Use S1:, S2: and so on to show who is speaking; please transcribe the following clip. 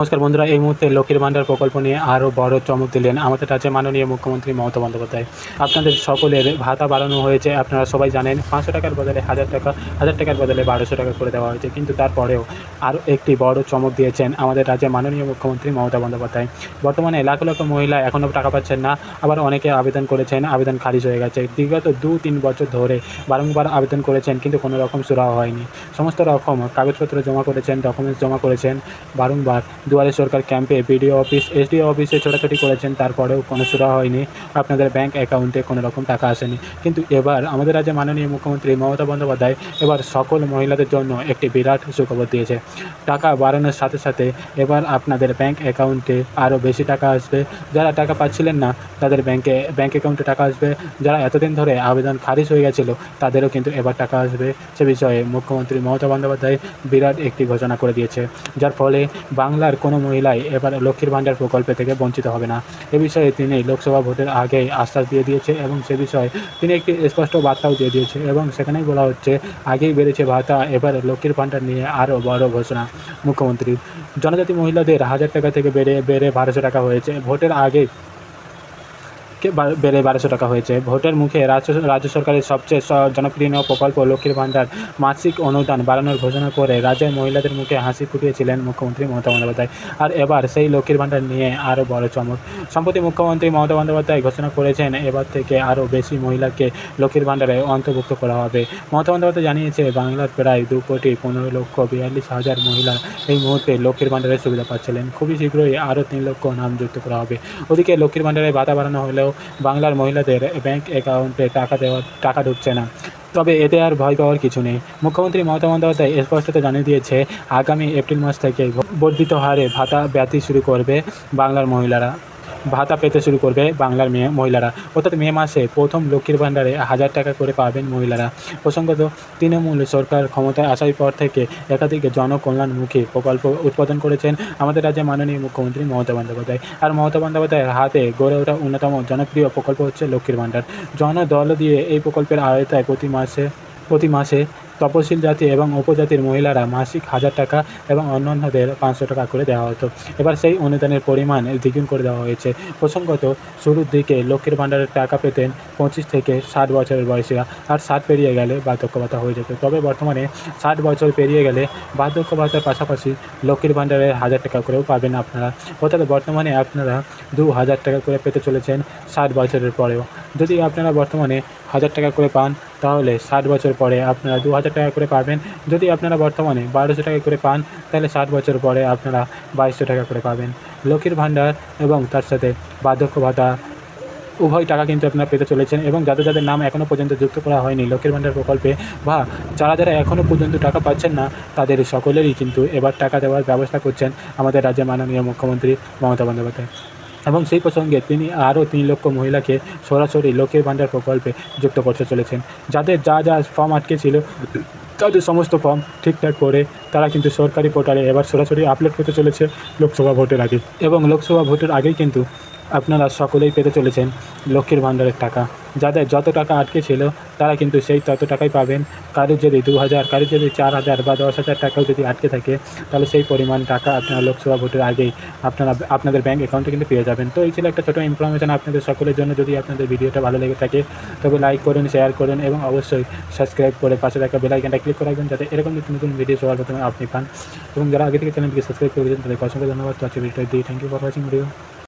S1: নমস্কার বন্ধুরা, এই মুহূর্তে লক্ষ্মীর ভাণ্ডার প্রকল্প নিয়ে আরও বড় চমক দিলেন আমাদের রাজ্যের মাননীয় মুখ্যমন্ত্রী মমতা বন্দ্যোপাধ্যায়। আপনাদের সকলের ভাতা বাড়ানো হয়েছে, আপনারা সবাই জানেন পাঁচশো টাকার বদলে হাজার টাকা, হাজার টাকার বদলে বারোশো টাকা করে দেওয়া হয়েছে। কিন্তু তারপরেও আরও একটি বড় চমক দিয়েছেন আমাদের রাজ্যের মাননীয় মুখ্যমন্ত্রী মমতা বন্দ্যোপাধ্যায়। বর্তমানে লাখ লক্ষ মহিলা এখনও টাকা পাচ্ছেন না, আবার অনেকে আবেদন করেছেন, আবেদন খারিজ হয়ে গেছে। বিগত দু তিন বছর ধরে বারংবার আবেদন করেছেন, কিন্তু কোনো রকম সুরাহ হয়নি। সমস্ত রকম কাগজপত্র জমা করেছেন ডকুমেন্টস জমা করেছেন, বারংবার দুয়ারে সরকার ক্যাম্পে বিডিও অফিস, এসডিও অফিসে ছোটাছুটি করেছেন। তারপরেও কোনো সুরা হয়নি। আপনাদের ব্যাংক অ্যাকাউন্টে কোনো রকম টাকা আসেনি। কিন্তু এবার আমাদের রাজ্যে মাননীয় মুখ্যমন্ত্রী মমতা বন্দ্যোপাধ্যায় এবার সকল মহিলাদের জন্য একটি বিরাট সুখবর দিয়েছে। টাকা বাড়ানোর সাথে সাথে এবার আপনাদের ব্যাংক অ্যাকাউন্টে আরও বেশি টাকা আসবে। যারা টাকা পাচ্ছিলেন না, তাদের ব্যাংকে, ব্যাংক অ্যাকাউন্টে টাকা আসবে। যারা এতদিন ধরে আবেদন খারিজ হয়ে গেছিল, তাদেরও কিন্তু এবার টাকা আসবে। সে বিষয়ে মুখ্যমন্ত্রী মমতা বন্দ্যোপাধ্যায় বিরাট একটি ঘোষণা করে দিয়েছে। যার ফলে বাংলার কোনো মহিলাই এবার লক্ষ্মীর ভাণ্ডার প্রকল্প থেকে বঞ্চিত হবে না। এ বিষয়ে তিনি লোকসভা ভোটের আগেই আশ্বাস দিয়ে দিয়েছে এবং সে বিষয়ে তিনি একটি স্পষ্ট বার্তাও দিয়ে দিয়েছে এবং সেখানেই বলা হচ্ছে, আগেই বেড়েছে ভাতা, এবার লক্ষ্মীর ভাণ্ডার নিয়ে আরও বড় ঘোষণা। মুখ্যমন্ত্রী, জনজাতি মহিলাদের হাজার টাকা থেকে বেড়ে বেড়ে বারোশো টাকা হয়েছে। ভোটের আগে কে বা- বেড়ে বারোশো টাকা হয়েছে। ভোটের মুখে রাজ্য রাজ্য সরকারের সবচেয়ে জনপ্রিয় প্রকল্প লক্ষ্মীর ভাণ্ডার মাসিক অনুদান বাড়ানোর ঘোষণা করে রাজ্যের মহিলাদের মুখে হাসি ফুটিয়েছিলেন মুখ্যমন্ত্রী মমতা বন্দ্যোপাধ্যায়। আর এবার সেই লক্ষ্মীর ভাণ্ডার নিয়ে আরও বড় চমক। সম্প্রতি মুখ্যমন্ত্রী মমতা বন্দ্যোপাধ্যায় ঘোষণা করেছেন, এবার থেকে আরও বেশি মহিলাকে লক্ষ্মীর ভাণ্ডারে অন্তর্ভুক্ত করা হবে। মমতা বন্দ্যোপাধ্যায় জানিয়েছে, বাংলার প্রায় দু কোটি পনেরো লক্ষ বিয়াল্লিশ হাজার মহিলা এই মুহূর্তে লক্ষ্মীর ভাণ্ডারের সুবিধা পাচ্ছিলেন। খুবই শীঘ্রই আরও তিন লক্ষ নাম যুক্ত করা হবে। ওদিকে লক্ষ্মীর ভাণ্ডারে ভাতা বাড়ানো হলেও বাংলার মহিলাদের ব্যাংক অ্যাকাউন্টে টাকা দেওয়া টাকা ঢুকছে না। তবে এতে আর ভয় পাওয়ার কিছু নেই। মুখ্যমন্ত্রী মমতা বন্দ্যোপাধ্যায় স্পষ্টত জানিয়ে দিয়েছে, আগামী এপ্রিল মাস থেকে বর্ধিত হারে ভাতা ব্যতি শুরু করবে বাংলার মহিলারা। ভাতা পেতে শুরু করবে বাংলার মেয়ে, মহিলারা। অর্থাৎ মে মাসে প্রথম লক্ষ্মীর ভাণ্ডারে হাজার টাকা করে পাবেন মহিলারা। প্রসঙ্গত, তৃণমূল সরকার ক্ষমতায় আসার পর থেকে একাধিক জনকল্যাণমুখী প্রকল্প উৎপাদন করেছেন আমাদের রাজ্যের মাননীয় মুখ্যমন্ত্রী মমতা বন্দ্যোপাধ্যায়। আর মমতা বন্দ্যোপাধ্যায়ের হাতে গড়ে ওঠা অন্যতম জনপ্রিয় প্রকল্প হচ্ছে লক্ষ্মীর ভাণ্ডার। জনদল দিয়ে এই প্রকল্পের আওতায় প্রতি মাসে প্রতি মাসে তপশিল জাতি এবং উপজাতির মহিলারা মাসিক হাজার টাকা এবং অন্যান্যদের পাঁচশো টাকা করে দেওয়া হতো। এবার সেই অনুদানের পরিমাণ দ্বিগুণ করে দেওয়া হয়েছে। প্রসঙ্গত, শুরুর দিকে লক্ষ্মীর ভাণ্ডারের টাকা পেতেন পঁচিশ থেকে ষাট বছরের বয়সীরা আর ষাট পেরিয়ে গেলে বার্ধক্য ভাতা হয়ে যেত। তবে বর্তমানে ষাট বছর পেরিয়ে গেলে বার্ধক্য ভাতার পাশাপাশি লক্ষ্মীর ভাণ্ডারে হাজার টাকা করেও পাবেন আপনারা। অর্থাৎ বর্তমানে আপনারা দু হাজার টাকা করে পেতে চলেছেন ষাট বছরের পরেও। যদি আপনারা বর্তমানে হাজার টাকা করে পান, তাহলে ষাট বছর পরে আপনারা দু হাজার টাকা করে পাবেন। যদি আপনারা বর্তমানে বারোশো টাকা করে পান, তাহলে ষাট বছর পরে আপনারা বাইশশো টাকা করে পাবেন। লক্ষ্মীর ভাণ্ডার এবং তার সাথে বার্ধক্য ভাতা, উভয় টাকা কিন্তু আপনারা পেতে চলেছেন এবং যাদের যাদের নাম এখনও পর্যন্ত যুক্ত করা হয়নি লক্ষ্মীর ভাণ্ডার প্রকল্পে বা যারা যারা এখনও পর্যন্ত টাকা পাচ্ছেন না, তাদের সকলেরই কিন্তু এবার টাকা দেওয়ার ব্যবস্থা করছেন আমাদের রাজ্যের মাননীয় মুখ্যমন্ত্রী মমতা বন্দ্যোপাধ্যায়। এবং সেই প্রসঙ্গে তিনি আরও তিন লক্ষ মহিলাকে সরাসরি লক্ষ্মীর ভাণ্ডার প্রকল্পে যুক্ত করতে চলেছেন। যাদের যা যা ফর্ম আটকে ছিল, তাদের সমস্ত ফর্ম ঠিকঠাক করে তারা কিন্তু সরকারি পোর্টালে এবার সরাসরি আপলোড করতে চলেছে লোকসভা ভোটের আগে। এবং লোকসভা ভোটের আগেই কিন্তু আপনারা সকলেই পেতে চলেছেন লক্ষ্মীর ভাণ্ডারের টাকা। যাদের যত টাকা আটকে ছিল, তারা কিন্তু সেই তত টাকাই পাবেন। কারোর যদি দু হাজার, কারোর যদি চার হাজার বা দশ হাজার টাকাও যদি আটকে থাকে, তাহলে সেই পরিমাণ টাকা আপনারা লোকসভা ভোটের আগেই আপনারা, আপনাদের ব্যাঙ্ক অ্যাকাউন্টে কিন্তু পেয়ে যাবেন। তো এই ছিল একটা ছোটো ইনফরমেশন আপনাদের সকলের জন্য। যদি আপনাদের ভিডিওটা ভালো লেগে থাকে, তবে লাইক করুন শেয়ার করুন এবং অবশ্যই সাবস্ক্রাইব করে পাশে থাকা বেলাইকানটা ক্লিক করে যাতে এরকম নতুন নতুন ভিডিও সবার প্রথমে আপনি পান। এবং যারা আগে থেকে চ্যানেলটিকে সাবস্ক্রাইব করেছেন তাদেরকে অসংখ্য ধন্যবাদ। তো আজকে ভিডিও দিই thank you for watching video